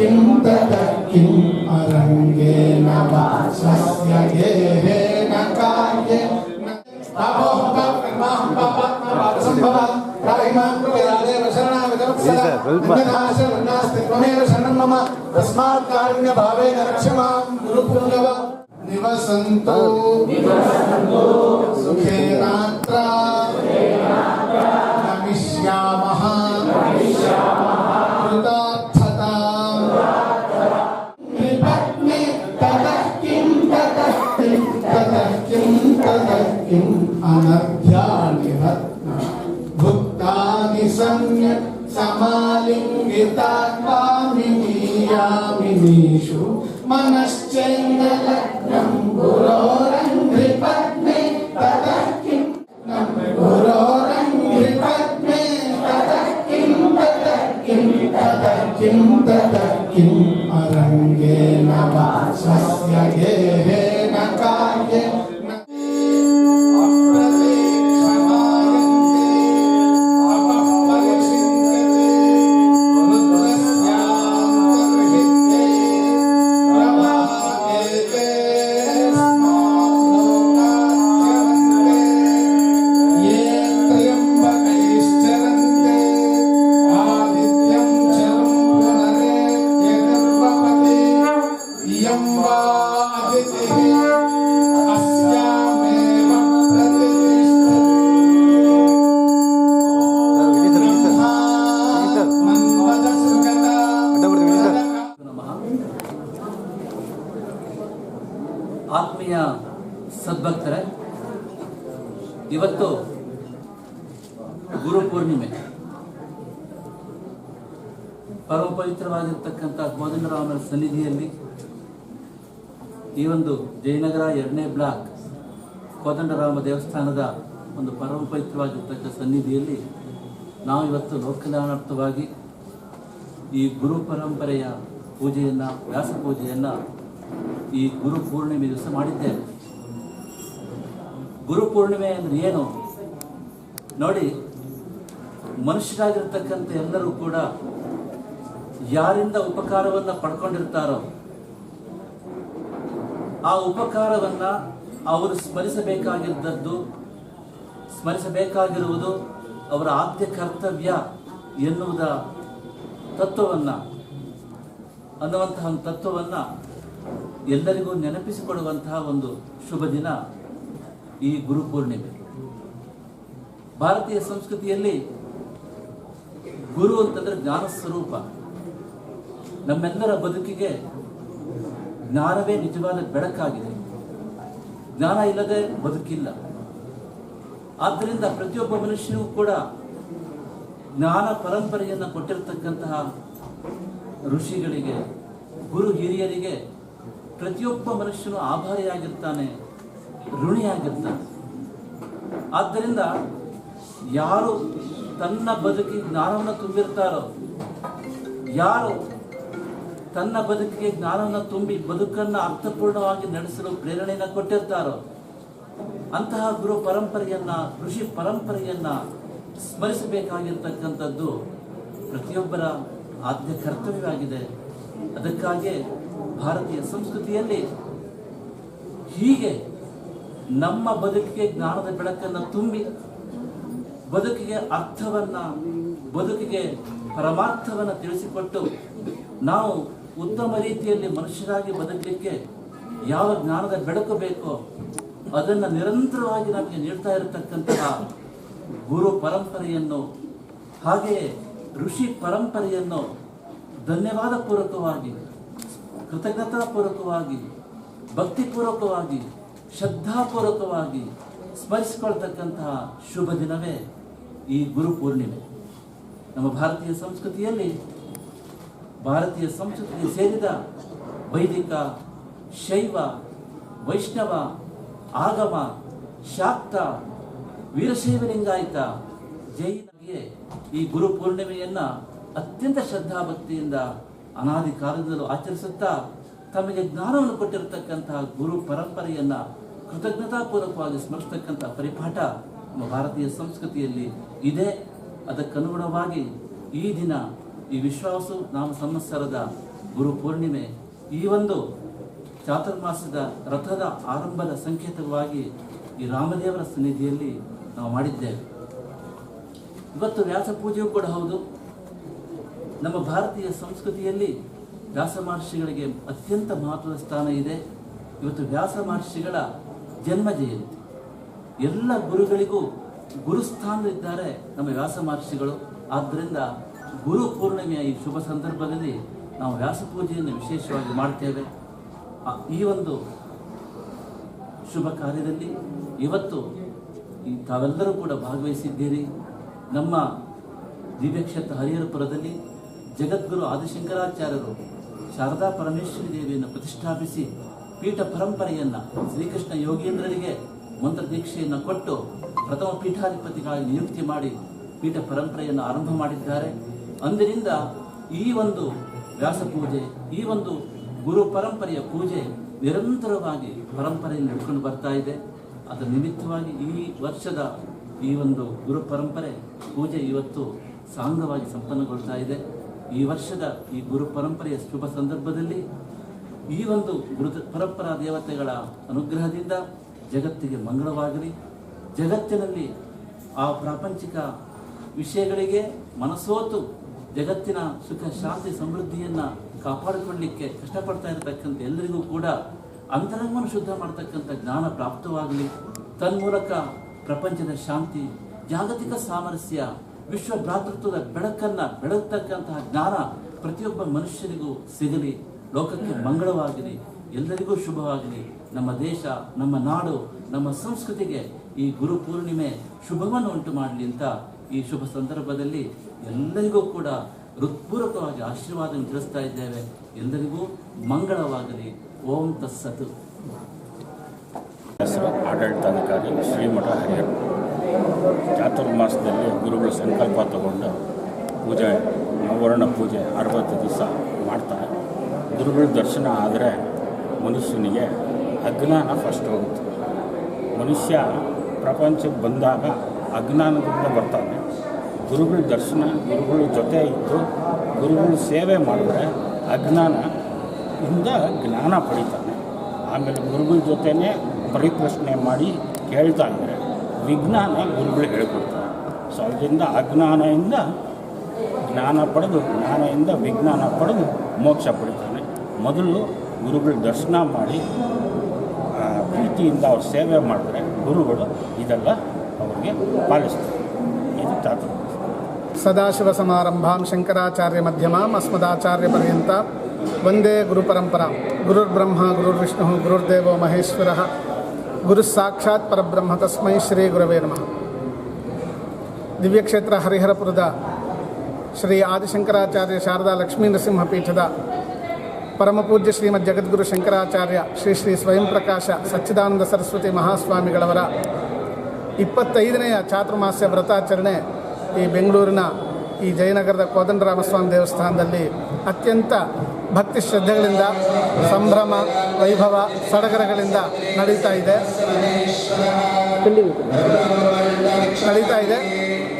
किं ततः किम् अरङ्गेन वा स्वस्य गेहेन कार्येन तस्मात् कारुण्यभावेन रक्ष मां गुरुपुङ्गव निवसन्तु सुखेनात्र नमिष्यामः कृतार्थताम् विपत्नि ततः किं ततः किं ततः किं निवसन्तो सुखे रात्रा। गमिष्यामः भुक्तानि सम्यक् समालिङ्गिता कामिनीयामिनीषु मनश्च ಪವಿತ್ರವಾಗಿರ್ತಕ್ಕಂಥ ಗೋವಿಂದರಾಮನ ಸನ್ನಿಧಿಯಲ್ಲಿ ಈ ಒಂದು ಜಯನಗರ ಎರಡನೇ ಬ್ಲಾಕ್ ಕೋದಂಡರಾಮ ದೇವಸ್ಥಾನದ ಒಂದು ಪರಮ ಪವಿತ್ರವಾಗಿರ್ತಕ್ಕ ಸನ್ನಿಧಿಯಲ್ಲಿ ನಾವು ಇವತ್ತು ಲೋಕಲ್ಯಾಣಾರ್ಥವಾಗಿ ಈ ಗುರು ಪರಂಪರೆಯ ಪೂಜೆಯನ್ನು, ವ್ಯಾಸ ಪೂಜೆಯನ್ನು ಈ ಗುರು ಪೂರ್ಣಿಮೆ ದಿವಸ ಮಾಡಿದ್ದೇವೆ. ಗುರು ಪೂರ್ಣಿಮೆ ಅಂದ್ರೆ ಏನು? ನೋಡಿ, ಮನುಷ್ಯರಾಗಿರ್ತಕ್ಕಂಥ ಎಲ್ಲರೂ ಕೂಡ ಯಾರಿಂದ ಉಪಕಾರವನ್ನ ಪಡ್ಕೊಂಡಿರ್ತಾರೋ, ಆ ಉಪಕಾರವನ್ನ ಅವರು ಸ್ಮರಿಸಬೇಕಾಗಿದ್ದದ್ದು, ಸ್ಮರಿಸಬೇಕಾಗಿರುವುದು ಅವರ ಆದ್ಯ ಕರ್ತವ್ಯ ಎನ್ನುವುದ ತತ್ವವನ್ನ ಅನ್ನುವಂತಹ ತತ್ವವನ್ನ ಎಲ್ಲರಿಗೂ ನೆನಪಿಸಿಕೊಡುವಂತಹ ಒಂದು ಶುಭ ದಿನ ಈ ಗುರು ಪೂರ್ಣಿಮೆ. ಭಾರತೀಯ ಸಂಸ್ಕೃತಿಯಲ್ಲಿ ಗುರು ಅಂತಂದ್ರೆ ಜ್ಞಾನ ಸ್ವರೂಪ ನಮ್ಮೆಲ್ಲರ ಬದುಕಿಗೆ ಜ್ಞಾನವೇ ನಿಜವಾದ ಬೆಳಕಾಗಿದೆ. ಜ್ಞಾನ ಇಲ್ಲದೆ ಬದುಕಿಲ್ಲ. ಆದ್ದರಿಂದ ಪ್ರತಿಯೊಬ್ಬ ಮನುಷ್ಯನೂ ಕೂಡ ಜ್ಞಾನ ಪರಂಪರೆಯನ್ನು ಕೊಟ್ಟಿರತಕ್ಕಂತಹ ಋಷಿಗಳಿಗೆ, ಗುರು ಹಿರಿಯರಿಗೆ ಪ್ರತಿಯೊಬ್ಬ ಮನುಷ್ಯನು ಆಭಾರಿಯಾಗಿರ್ತಾನೆ, ಋಣಿಯಾಗಿರ್ತಾನೆ. ಆದ್ದರಿಂದ ಯಾರು ತನ್ನ ಬದುಕಿ ಜ್ಞಾನವನ್ನು ತುಂಬಿರ್ತಾರೋ, ಯಾರು ತನ್ನ ಬದುಕಿಗೆ ಜ್ಞಾನವನ್ನು ತುಂಬಿ ಬದುಕನ್ನು ಅರ್ಥಪೂರ್ಣವಾಗಿ ನಡೆಸಲು ಪ್ರೇರಣೆಯನ್ನು ಕೊಟ್ಟಿರ್ತಾರೋ? ಅಂತಹ ಗುರು ಪರಂಪರೆಯನ್ನ, ಋಷಿ ಪರಂಪರೆಯನ್ನ ಸ್ಮರಿಸಬೇಕಾಗಿರ್ತಕ್ಕಂಥದ್ದು ಪ್ರತಿಯೊಬ್ಬರ ಆದ್ಯ ಕರ್ತವ್ಯವಾಗಿದೆ. ಅದಕ್ಕಾಗಿ ಭಾರತೀಯ ಸಂಸ್ಕೃತಿಯಲ್ಲಿ ಹೀಗೆ ನಮ್ಮ ಬದುಕಿಗೆ ಜ್ಞಾನದ ಬೆಳಕನ್ನು ತುಂಬಿ ಬದುಕಿಗೆ ಅರ್ಥವನ್ನ, ಬದುಕಿಗೆ ಪರಮಾರ್ಥವನ್ನು ತಿಳಿಸಿಕೊಟ್ಟು ನಾವು ಉತ್ತಮ ರೀತಿಯಲ್ಲಿ ಮನುಷ್ಯರಾಗಿ ಬದುಕಲಿಕ್ಕೆ ಯಾವ ಜ್ಞಾನದ ಬೆಳಕು ಬೇಕೋ ಅದನ್ನು ನಿರಂತರವಾಗಿ ನಮಗೆ ನೀಡ್ತಾ ಇರತಕ್ಕಂತಹ ಗುರು ಪರಂಪರೆಯನ್ನು ಹಾಗೆಯೇ ಋಷಿ ಪರಂಪರೆಯನ್ನು ಧನ್ಯವಾದ ಪೂರ್ವಕವಾಗಿ ಕೃತಜ್ಞತಾಪೂರ್ವಕವಾಗಿ ಭಕ್ತಿಪೂರ್ವಕವಾಗಿ ಶ್ರದ್ಧಾಪೂರ್ವಕವಾಗಿ ಸ್ಮರಿಸಿಕೊಳ್ತಕ್ಕಂತಹ ಶುಭ ದಿನವೇ ಈ ಗುರು ಪೂರ್ಣಿಮೆ. ನಮ್ಮ ಭಾರತೀಯ ಸಂಸ್ಕೃತಿಯಲ್ಲಿ ಭಾರತೀಯ ಸಂಸ್ಕೃತಿಗೆ ಸೇರಿದ ವೈದಿಕ, ಶೈವ, ವೈಷ್ಣವ, ಆಗಮ, ಶಾಕ್ತ ವೀರಶೈವ ಲಿಂಗಾಯತ ಜೈನಿಗೆ ಈ ಗುರು ಪೂರ್ಣಿಮೆಯನ್ನ ಅತ್ಯಂತ ಶ್ರದ್ಧಾಭಕ್ತಿಯಿಂದ ಅನಾದಿ ಕಾಲದಲ್ಲೂ ಆಚರಿಸುತ್ತಾ ತಮಗೆ ಜ್ಞಾನವನ್ನು ಕೊಟ್ಟಿರತಕ್ಕಂತಹ ಗುರು ಪರಂಪರೆಯನ್ನ ಕೃತಜ್ಞತಾಪೂರ್ವಕವಾಗಿ ಸ್ಮರಿಸತಕ್ಕಂತಹ ಪರಿಪಾಠ ನಮ್ಮ ಭಾರತೀಯ ಸಂಸ್ಕೃತಿಯಲ್ಲಿ ಇದೆ. ಅದಕ್ಕನುಗುಣವಾಗಿ ಈ ದಿನ ಈ ವಿಶ್ವಾಸು ನಾಮ ಸಂವತ್ಸರದ ಗುರು ಪೂರ್ಣಿಮೆ ಈ ಒಂದು ಚಾತುರ್ಮಾಸದ ರಥದ ಆರಂಭದ ಸಂಕೇತವಾಗಿ ಈ ರಾಮದೇವರ ಸನ್ನಿಧಿಯಲ್ಲಿ ನಾವು ಮಾಡಿದ್ದೇವೆ. ಇವತ್ತು ವ್ಯಾಸ ಪೂಜೆಯೂ ಕೂಡ ಹೌದು. ನಮ್ಮ ಭಾರತೀಯ ಸಂಸ್ಕೃತಿಯಲ್ಲಿ ವ್ಯಾಸ ಮಹರ್ಷಿಗಳಿಗೆ ಅತ್ಯಂತ ಮಹತ್ವದ ಸ್ಥಾನ ಇದೆ. ಇವತ್ತು ವ್ಯಾಸ ಮಹರ್ಷಿಗಳ ಜನ್ಮ ಜಯಂತಿ. ಎಲ್ಲ ಗುರುಗಳಿಗೂ ಗುರುಸ್ಥಾನದಲ್ಲಿದ್ದಾರೆ ನಮ್ಮ ವ್ಯಾಸ ಮಹರ್ಷಿಗಳು. ಆದ್ದರಿಂದ ಗುರು ಪೂರ್ಣಿಮೆಯ ಈ ಶುಭ ಸಂದರ್ಭದಲ್ಲಿ ನಾವು ವ್ಯಾಸಪೂಜೆಯನ್ನು ವಿಶೇಷವಾಗಿ ಮಾಡ್ತೇವೆ. ಈ ಒಂದು ಶುಭ ಕಾರ್ಯದಲ್ಲಿ ಇವತ್ತು ತಾವೆಲ್ಲರೂ ಕೂಡ ಭಾಗವಹಿಸಿದ್ದೀರಿ. ನಮ್ಮ ದಿವ್ಯಕ್ಷೇತ್ರ ಹರಿಹರಪುರದಲ್ಲಿ ಜಗದ್ಗುರು ಆದಿಶಂಕರಾಚಾರ್ಯರು ಶಾರದಾ ಪರಮೇಶ್ವರಿ ದೇವಿಯನ್ನು ಪ್ರತಿಷ್ಠಾಪಿಸಿ ಪೀಠ ಪರಂಪರೆಯನ್ನ ಶ್ರೀಕೃಷ್ಣ ಯೋಗೇಂದ್ರರಿಗೆ ಮಂತ್ರ ದೀಕ್ಷೆಯನ್ನು ಕೊಟ್ಟು ಪ್ರಥಮ ಪೀಠಾಧಿಪತಿಗಳಾಗಿ ನಿಯುಕ್ತಿ ಮಾಡಿ ಪೀಠ ಪರಂಪರೆಯನ್ನು ಆರಂಭ ಮಾಡಿದ್ದಾರೆ. ಅಂದಿನಿಂದ ಈ ಒಂದು ವ್ಯಾಸ ಪೂಜೆ, ಈ ಒಂದು ಗುರು ಪರಂಪರೆಯ ಪೂಜೆ ನಿರಂತರವಾಗಿ ಪರಂಪರೆಯಲ್ಲಿ ನಡ್ಕೊಂಡು ಬರ್ತಾ ಇದೆ. ಅದರ ನಿಮಿತ್ತವಾಗಿ ಈ ವರ್ಷದ ಈ ಒಂದು ಗುರು ಪರಂಪರೆ ಪೂಜೆ ಇವತ್ತು ಸಾಂಗವಾಗಿ ಸಂಪನ್ನಗೊಳ್ತಾ ಇದೆ. ಈ ವರ್ಷದ ಈ ಗುರು ಪರಂಪರೆಯ ಶುಭ ಸಂದರ್ಭದಲ್ಲಿ ಈ ಒಂದು ಗುರು ಪರಂಪರಾ ದೇವತೆಗಳ ಅನುಗ್ರಹದಿಂದ ಜಗತ್ತಿಗೆ ಮಂಗಳವಾಗಲಿ. ಜಗತ್ತಿನಲ್ಲಿ ಆ ಪ್ರಾಪಂಚಿಕ ವಿಷಯಗಳಿಗೆ ಮನಸೋತು ಜಗತ್ತಿನ ಸುಖ, ಶಾಂತಿ, ಸಮೃದ್ಧಿಯನ್ನ ಕಾಪಾಡಿಕೊಳ್ಳಲಿಕ್ಕೆ ಕಷ್ಟಪಡ್ತಾ ಇರತಕ್ಕಂಥ ಎಲ್ಲರಿಗೂ ಕೂಡ ಅಂತರಂಗವನ್ನು ಶುದ್ಧ ಮಾಡತಕ್ಕಂಥ ಜ್ಞಾನ ಪ್ರಾಪ್ತವಾಗಲಿ. ತನ್ಮೂಲಕ ಪ್ರಪಂಚದ ಶಾಂತಿ, ಜಾಗತಿಕ ಸಾಮರಸ್ಯ, ವಿಶ್ವ ಭ್ರಾತೃತ್ವದ ಬೆಳಕನ್ನ ಬೆಳಗ್ತಕ್ಕಂತಹ ಜ್ಞಾನ ಪ್ರತಿಯೊಬ್ಬ ಮನುಷ್ಯನಿಗೂ ಸಿಗಲಿ. ಲೋಕಕ್ಕೆ ಮಂಗಳವಾಗಲಿ. ಎಲ್ಲರಿಗೂ ಶುಭವಾಗಲಿ. ನಮ್ಮ ದೇಶ, ನಮ್ಮ ನಾಡು, ನಮ್ಮ ಸಂಸ್ಕೃತಿಗೆ ಈ ಗುರು ಪೂರ್ಣಿಮೆ ಶುಭವನ್ನು ಉಂಟು ಮಾಡಲಿ ಅಂತ ಈ ಶುಭ ಸಂದರ್ಭದಲ್ಲಿ ಎಲ್ಲರಿಗೂ ಕೂಡ ಹೃತ್ಪೂರ್ವಕವಾಗಿ ಆಶೀರ್ವಾದ ತಿಳಿಸ್ತಾ ಇದ್ದೇವೆ. ಎಲ್ಲರಿಗೂ ಮಂಗಳವಾಗಲಿ. ಓಂ ತತ್ಸತ್. ಹೆಸರು ಆಡಳಿತಾಧಿಕಾರಿ ಶ್ರೀಮಠ ಹರಿಹರ. ಚಾತುರ್ಮಾಸದಲ್ಲಿ ಗುರುಗಳ ಸಂಕಲ್ಪ ತಗೊಂಡು ಪೂಜೆ ನವವರ್ಣ ಪೂಜೆ ಅರವತ್ತು ದಿವಸ ಮಾಡ್ತಾರೆ. ಗುರುಗಳ ದರ್ಶನ ಆದರೆ ಮನುಷ್ಯನಿಗೆ ಅಜ್ಞಾನ ಫಸ್ಟ್ ಹೋಗುತ್ತೆ. ಮನುಷ್ಯ ಪ್ರಪಂಚಕ್ಕೆ ಬಂದಾಗ ಅಜ್ಞಾನದಿಂದ ಬರ್ತಾನೆ. ಗುರುಗಳ ದರ್ಶನ, ಗುರುಗಳ ಜೊತೆ ಇದ್ದು, ಗುರುಗಳ ಸೇವೆ ಮಾಡಿದ್ರೆ ಅಜ್ಞಾನ ಇಂದ ಜ್ಞಾನ ಪಡಿತಾನೆ. ಆಮೇಲೆ ಗುರುಗಳ ಜೊತೆನೇ ಪರಿಪ್ರಶ್ನೆ ಮಾಡಿ ಕೇಳ್ತಾ ಇದ್ದರೆ ವಿಜ್ಞಾನ ಗುರುಗಳು ಹೇಳ್ಕೊಡ್ತಾರೆ. ಸೊ ಅದರಿಂದ ಅಜ್ಞಾನದಿಂದ ಜ್ಞಾನ ಪಡೆದು ಜ್ಞಾನದಿಂದ ವಿಜ್ಞಾನ ಪಡೆದು ಮೋಕ್ಷ ಪಡಿತಾನೆ. ಮೊದಲು ಗುರುಗಳ ದರ್ಶನ ಮಾಡಿ ಪ್ರೀತಿಯಿಂದ ಅವ್ರು ಸೇವೆ ಮಾಡಿದ್ರೆ ಗುರುಗಳು ಇದೆಲ್ಲ ಅವ್ರಿಗೆ ಪಾಲಿಸ್ತಾರೆ. ಇದು ಚಾತುರ್ಮಾಸ ಸದಾಶಿವಸಮಾರಂಭಾಂ ಶಂಕರಾಚಾರ್ಯ ಮಧ್ಯಮಾಂ ಅಸ್ಮದಾಚಾರ್ಯ ಪರ್ಯಂತ. ವಂದೇ ಗುರುಪರಂಪರಾ ಗುರುರ್ಬ್ರಹ್ಮ ಗುರುರ್ವಿಷ್ಣು ಗುರುರ್ದೇವೋ ಮಹೇಶ್ವರ. ಗುರು ಸಾಕ್ಷಾತ್ ಪರಬ್ರಹ್ಮ ತಸ್ಮೈ ಶ್ರೀ ಗುರವೇ ನಮಃ. ದಿವ್ಯಕ್ಷೇತ್ರ ಹರಿಹರಪುರದ ಶ್ರೀ ಆದಿಶಂಕರಾಚಾರ್ಯ ಶಾರದಾ ಲಕ್ಷ್ಮೀ ನರಸಿಂಹ ಪೀಠದ ಪರಮಪೂಜ್ಯ ಶ್ರೀಮದ್ ಜಗದ್ಗುರು ಶಂಕರಾಚಾರ್ಯ ಶ್ರೀ ಶ್ರೀ ಸ್ವಯಂ ಪ್ರಕಾಶ ಸಚ್ಚಿದಾನಂದ ಸರಸ್ವತಿ ಮಹಾಸ್ವಾಮಿಗಳವರ ಇಪ್ಪತ್ತೈದನೆಯ ಚಾತುರ್ಮಾಸ್ಯ ವ್ರತಾಚರಣೆ ಈ ಬೆಂಗಳೂರಿನ ಈ ಜಯನಗರದ ಕೋದಂಡರಾಮಸ್ವಾಮಿ ದೇವಸ್ಥಾನದಲ್ಲಿ ಅತ್ಯಂತ ಭಕ್ತಿ ಶ್ರದ್ಧೆಗಳಿಂದ ಸಂಭ್ರಮ, ವೈಭವ, ಸಡಗರಗಳಿಂದ ನಡೀತಾ ಇದೆ. ನಡೀತಾ ಇದೆ.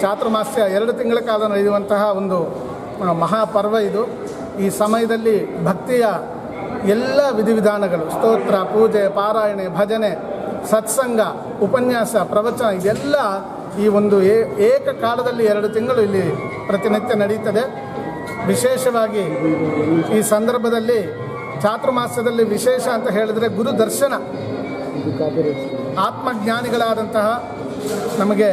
ಚಾತುರ್ಮಾಸ್ಯ ಎರಡು ತಿಂಗಳ ಕಾಲ ನಡೆಯುವಂತಹ ಒಂದು ಮಹಾಪರ್ವ ಇದು. ಈ ಸಮಯದಲ್ಲಿ ಭಕ್ತಿಯ ಎಲ್ಲ ವಿಧಿವಿಧಾನಗಳು, ಸ್ತೋತ್ರ, ಪೂಜೆ, ಪಾರಾಯಣೆ, ಭಜನೆ, ಸತ್ಸಂಗ, ಉಪನ್ಯಾಸ, ಪ್ರವಚನ, ಇದೆಲ್ಲ ಈ ಒಂದು ಏ, ಏಕಕಾಲದಲ್ಲಿ ಎರಡು ತಿಂಗಳು ಇಲ್ಲಿ ಪ್ರತಿನಿತ್ಯ ನಡೆಯುತ್ತದೆ ವಿಶೇಷವಾಗಿ ಈ ಸಂದರ್ಭದಲ್ಲಿ ಚಾತುರ್ಮಾಸ್ಯದಲ್ಲಿ ವಿಶೇಷ ಅಂತ ಹೇಳಿದರೆ ಗುರು ದರ್ಶನ. ಆತ್ಮಜ್ಞಾನಿಗಳಾದಂತಹ ನಮಗೆ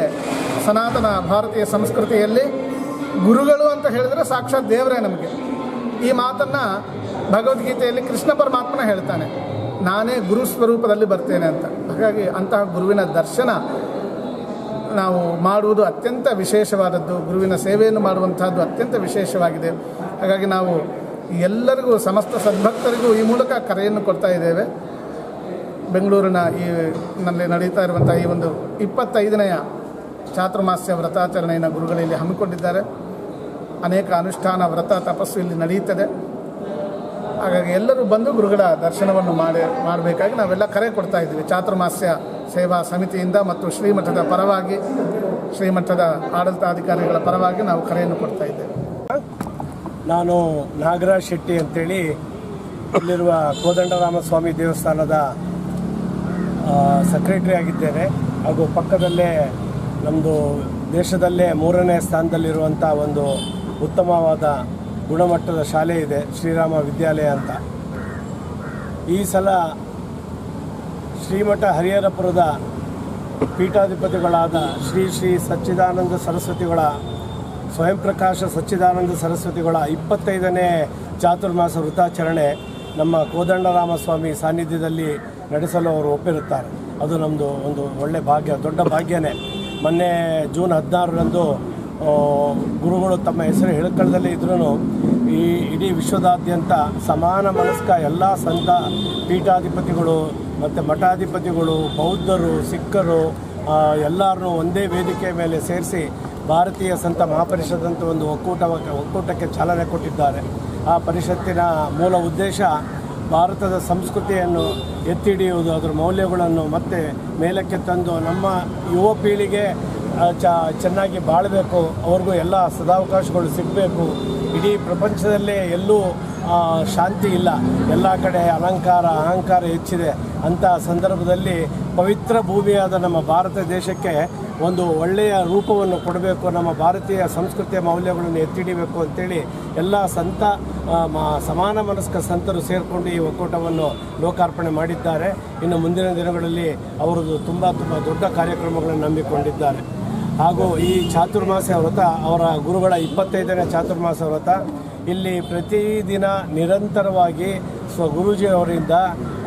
ಸನಾತನ ಭಾರತೀಯ ಸಂಸ್ಕೃತಿಯಲ್ಲಿ ಗುರುಗಳು ಅಂತ ಹೇಳಿದರೆ ಸಾಕ್ಷಾತ್ ದೇವರೇ ನಮಗೆ. ಈ ಮಾತನ್ನು ಭಗವದ್ಗೀತೆಯಲ್ಲಿ ಕೃಷ್ಣ ಪರಮಾತ್ಮನ ಹೇಳ್ತಾನೆ. ನಾನೇ ಗುರು ಸ್ವರೂಪದಲ್ಲಿ ಬರ್ತೇನೆ ಅಂತ. ಹಾಗಾಗಿ ಅಂತಹ ಗುರುವಿನ ದರ್ಶನ ನಾವು ಮಾಡುವುದು ಅತ್ಯಂತ ವಿಶೇಷವಾದದ್ದು. ಗುರುವಿನ ಸೇವೆಯನ್ನು ಮಾಡುವಂತಹದ್ದು ಅತ್ಯಂತ ವಿಶೇಷವಾಗಿದೆ. ಹಾಗಾಗಿ ನಾವು ಎಲ್ಲರಿಗೂ, ಸಮಸ್ತ ಸದ್ಭಕ್ತರಿಗೂ ಈ ಮೂಲಕ ಕರೆಯನ್ನು ಕೊಡ್ತಾ ಇದ್ದೇವೆ. ಬೆಂಗಳೂರಿನ ಈ, ನಲ್ಲಿ ನಡೀತಾ ಇರುವಂಥ ಈ ಒಂದು ಇಪ್ಪತ್ತೈದನೆಯ ಚಾತುರ್ಮಾಸ್ಯ ವ್ರತಾಚರಣೆಯನ್ನು ಗುರುಗಳಲ್ಲಿ ಹಮ್ಮಿಕೊಂಡಿದ್ದಾರೆ. ಅನೇಕ ಅನುಷ್ಠಾನ ವ್ರತ ತಪಸ್ಸು ಇಲ್ಲಿ ನಡೆಯುತ್ತದೆ ಹಾಗಾಗಿ ಎಲ್ಲರೂ ಬಂದು ಗುರುಗಳ ದರ್ಶನವನ್ನು ಮಾಡಿ, ಮಾಡಬೇಕಾಗಿ ನಾವೆಲ್ಲ ಕರೆ ಕೊಡ್ತಾ ಇದ್ದೀವಿ. ಚಾತುರ್ಮಾಸ್ಯ ಸೇವಾ ಸಮಿತಿಯಿಂದ ಮತ್ತು ಶ್ರೀಮಠದ ಪರವಾಗಿ, ಶ್ರೀಮಠದ ಆಡಳಿತಾಧಿಕಾರಿಗಳ ಪರವಾಗಿ ನಾವು ಕರೆಯನ್ನು ಕೊಡ್ತಾ ಇದ್ದೇವೆ. ನಾನು ನಾಗರಾಜ್ ಶೆಟ್ಟಿ ಅಂತೇಳಿ, ಇಲ್ಲಿರುವ ಕೋದಂಡರಾಮಸ್ವಾಮಿ ದೇವಸ್ಥಾನದ ಸೆಕ್ರೆಟರಿ ಆಗಿದ್ದೇನೆ. ಹಾಗೂ ಪಕ್ಕದಲ್ಲೇ ನಮ್ಮದು ದೇಶದಲ್ಲೇ ಮೂರನೇ ಸ್ಥಾನದಲ್ಲಿರುವಂಥ ಒಂದು ಉತ್ತಮವಾದ ಗುಣಮಟ್ಟದ ಶಾಲೆ ಇದೆ, ಶ್ರೀರಾಮ ವಿದ್ಯಾಲಯ ಅಂತ. ಈ ಸಲ ಶ್ರೀಮಠ ಹರಿಹರಪುರದ ಪೀಠಾಧಿಪತಿಗಳಾದ ಶ್ರೀ ಶ್ರೀ ಸಚ್ಚಿದಾನಂದ ಸರಸ್ವತಿಗಳ, ಸ್ವಯಂ ಪ್ರಕಾಶ ಸಚ್ಚಿದಾನಂದ ಸರಸ್ವತಿಗಳ ಇಪ್ಪತ್ತೈದನೇ ಚಾತುರ್ಮಾಸ ವೃತಾಚರಣೆ ನಮ್ಮ ಕೋದಂಡರಾಮಸ್ವಾಮಿ ಸಾನ್ನಿಧ್ಯದಲ್ಲಿ ನಡೆಸಲು ಅವರು ಒಪ್ಪಿರುತ್ತಾರೆ. ಅದು ನಮ್ಮದು ಒಂದು ಒಳ್ಳೆ ಭಾಗ್ಯ, ದೊಡ್ಡ ಭಾಗ್ಯನೇ. ಮೊನ್ನೆ ಜೂನ್ ಹದಿನಾರರಂದು ಗುರುಗಳು ತಮ್ಮ ಹೆಸರು ಹೇಳ್ಕೊಳ್ಳದಲ್ಲೇ ಇದ್ರೂ ಈ ಇಡೀ ವಿಶ್ವದಾದ್ಯಂತ ಸಮಾನ ಮನಸ್ಕ ಎಲ್ಲ ಸಂತ ಪೀಠಾಧಿಪತಿಗಳು ಮತ್ತು ಮಠಾಧಿಪತಿಗಳು, ಬೌದ್ಧರು, ಸಿಖ್ಖರು ಎಲ್ಲರನ್ನೂ ಒಂದೇ ವೇದಿಕೆ ಮೇಲೆ ಸೇರಿಸಿ ಭಾರತೀಯ ಸಂತ ಮಹಾಪರಿಷತ್ ಅಂತ ಒಂದು ಒಕ್ಕೂಟ ಒಕ್ಕೂಟಕ್ಕೆ ಚಾಲನೆ ಕೊಟ್ಟಿದ್ದಾರೆ. ಆ ಪರಿಷತ್ತಿನ ಮೂಲ ಉದ್ದೇಶ ಭಾರತದ ಸಂಸ್ಕೃತಿಯನ್ನು ಎತ್ತಿ ಹಿಡಿಯುವುದು ಅದರ ಮೌಲ್ಯಗಳನ್ನು ಮತ್ತೆ ಮೇಲಕ್ಕೆ ತಂದು ನಮ್ಮ ಯುವ ಪೀಳಿಗೆ ಚ, ಚೆನ್ನಾಗಿ ಬಾಳಬೇಕು, ಅವ್ರಿಗೂ ಎಲ್ಲ ಸದಾವಕಾಶಗಳು ಸಿಗಬೇಕು. ಇಡೀ ಪ್ರಪಂಚದಲ್ಲೇ ಎಲ್ಲೂ ಶಾಂತಿ ಇಲ್ಲ. ಎಲ್ಲ ಕಡೆ ಅಲಂಕಾರ, ಅಹಂಕಾರ ಹೆಚ್ಚಿದೆ. ಅಂತ ಸಂದರ್ಭದಲ್ಲಿ ಪವಿತ್ರ ಭೂಮಿಯಾದ ನಮ್ಮ ಭಾರತ ದೇಶಕ್ಕೆ ಒಂದು ಒಳ್ಳೆಯ ರೂಪವನ್ನು ಕೊಡಬೇಕು, ನಮ್ಮ ಭಾರತೀಯ ಸಂಸ್ಕೃತಿಯ ಮೌಲ್ಯಗಳನ್ನು ಎತ್ತಿಡಿಬೇಕು ಅಂತೇಳಿ ಎಲ್ಲ ಸಂತ ಸಮಾನ ಮನಸ್ಕ ಸಂತರು ಸೇರಿಕೊಂಡು ಈ ಒಕ್ಕೂಟವನ್ನು ಲೋಕಾರ್ಪಣೆ ಮಾಡಿದ್ದಾರೆ. ಇನ್ನು ಮುಂದಿನ ದಿನಗಳಲ್ಲಿ ಅವರದು ತುಂಬ ತುಂಬ ದೊಡ್ಡ ಕಾರ್ಯಕ್ರಮಗಳನ್ನು ನಂಬಿಕೊಂಡಿದ್ದಾರೆ. ಹಾಗೂ ಈ ಚಾತುರ್ಮಾಸ ವ್ರತ ಅವರ ಗುರುಗಳ ಇಪ್ಪತ್ತೈದನೇ ಚಾತುರ್ಮಾಸ ವ್ರತ ಇಲ್ಲಿ ಪ್ರತಿದಿನ ನಿರಂತರವಾಗಿ ಸ್ವ ಅವರಿಂದ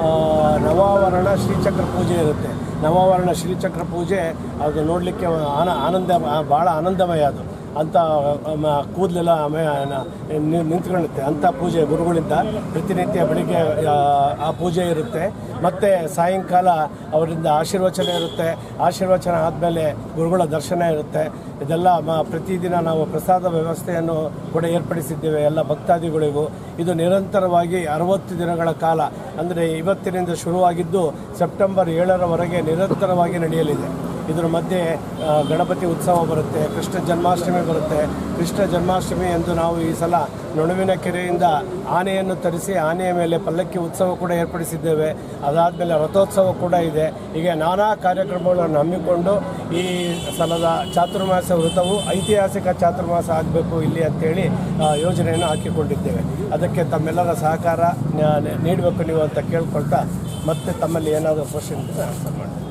ಆ, ನವಾವರಣ ಶ್ರೀಚಕ್ರ ಪೂಜೆ ಇರುತ್ತೆ. ನವಾವರಣ ಶ್ರೀಚಕ್ರ ಪೂಜೆ ಅದು ನೋಡಲಿಕ್ಕೆ ಆನ ಆನಂದ ಭಾಳ ಆನಂದಮಯ ಅದು. ಅಂಥ ಕೂದಲೆಲ್ಲ ನಿಂತ್ಕೊಳ್ಳುತ್ತೆ. ಅಂಥ ಪೂಜೆ ಗುರುಗಳಿಂದ ಪ್ರತಿನಿತ್ಯ ಬೆಳಿಗ್ಗೆ ಆ, ಪೂಜೆ ಇರುತ್ತೆ. ಮತ್ತು ಸಾಯಂಕಾಲ ಅವರಿಂದ ಆಶೀರ್ವಚನ ಇರುತ್ತೆ. ಆಶೀರ್ವಚನ ಆದಮೇಲೆ ಗುರುಗಳ ದರ್ಶನ ಇರುತ್ತೆ. ಇದೆಲ್ಲ ಪ್ರತಿದಿನ ನಾವು ಪ್ರಸಾದ ವ್ಯವಸ್ಥೆಯನ್ನು ಕೂಡ ಏರ್ಪಡಿಸಿದ್ದೇವೆ ಎಲ್ಲ ಭಕ್ತಾದಿಗಳಿಗೂ. ಇದು ನಿರಂತರವಾಗಿ ಅರವತ್ತು ದಿನಗಳ ಕಾಲ. ಅಂದರೆ ಇವತ್ತಿನಿಂದ ಶುರುವಾಗಿದ್ದು ಸೆಪ್ಟೆಂಬರ್ ಏಳರವರೆಗೆ ನಿರಂತರವಾಗಿ ನಡೆಯಲಿದೆ. ಇದರ ಮಧ್ಯೆ ಗಣಪತಿ ಉತ್ಸವ ಬರುತ್ತೆ, ಕೃಷ್ಣ ಜನ್ಮಾಷ್ಟಮಿ ಬರುತ್ತೆ. ಕೃಷ್ಣ ಜನ್ಮಾಷ್ಟಮಿ ಎಂದು ನಾವು ಈ ಸಲ ನುಣುವಿನ ಕೆರೆಯಿಂದ ಆನೆಯನ್ನು ತರಿಸಿ, ಆನೆಯ ಮೇಲೆ ಪಲ್ಲಕ್ಕಿ ಉತ್ಸವ ಕೂಡ ಏರ್ಪಡಿಸಿದ್ದೇವೆ. ಅದಾದಮೇಲೆ ರಥೋತ್ಸವ ಕೂಡ ಇದೆ. ಹೀಗೆ ನಾನಾ ಕಾರ್ಯಕ್ರಮಗಳನ್ನು ಹಮ್ಮಿಕೊಂಡು ಈ ಸಲದ ಚಾತುರ್ಮಾಸ ವೃತವು ಐತಿಹಾಸಿಕ ಚಾತುರ್ಮಾಸ ಆಗಬೇಕು ಇಲ್ಲಿ ಅಂತೇಳಿ ಯೋಜನೆಯನ್ನು ಹಾಕಿಕೊಂಡಿದ್ದೇವೆ. ಅದಕ್ಕೆ ತಮ್ಮೆಲ್ಲರ ಸಹಕಾರ ನೀಡಬೇಕು ನೀವು ಅಂತ ಕೇಳ್ಕೊಳ್ತಾ ಮತ್ತೆ ತಮ್ಮಲ್ಲಿ ಏನಾದರೂ ಕ್ವಶನ್ ಆನ್ಸರ್ ಮಾಡಿ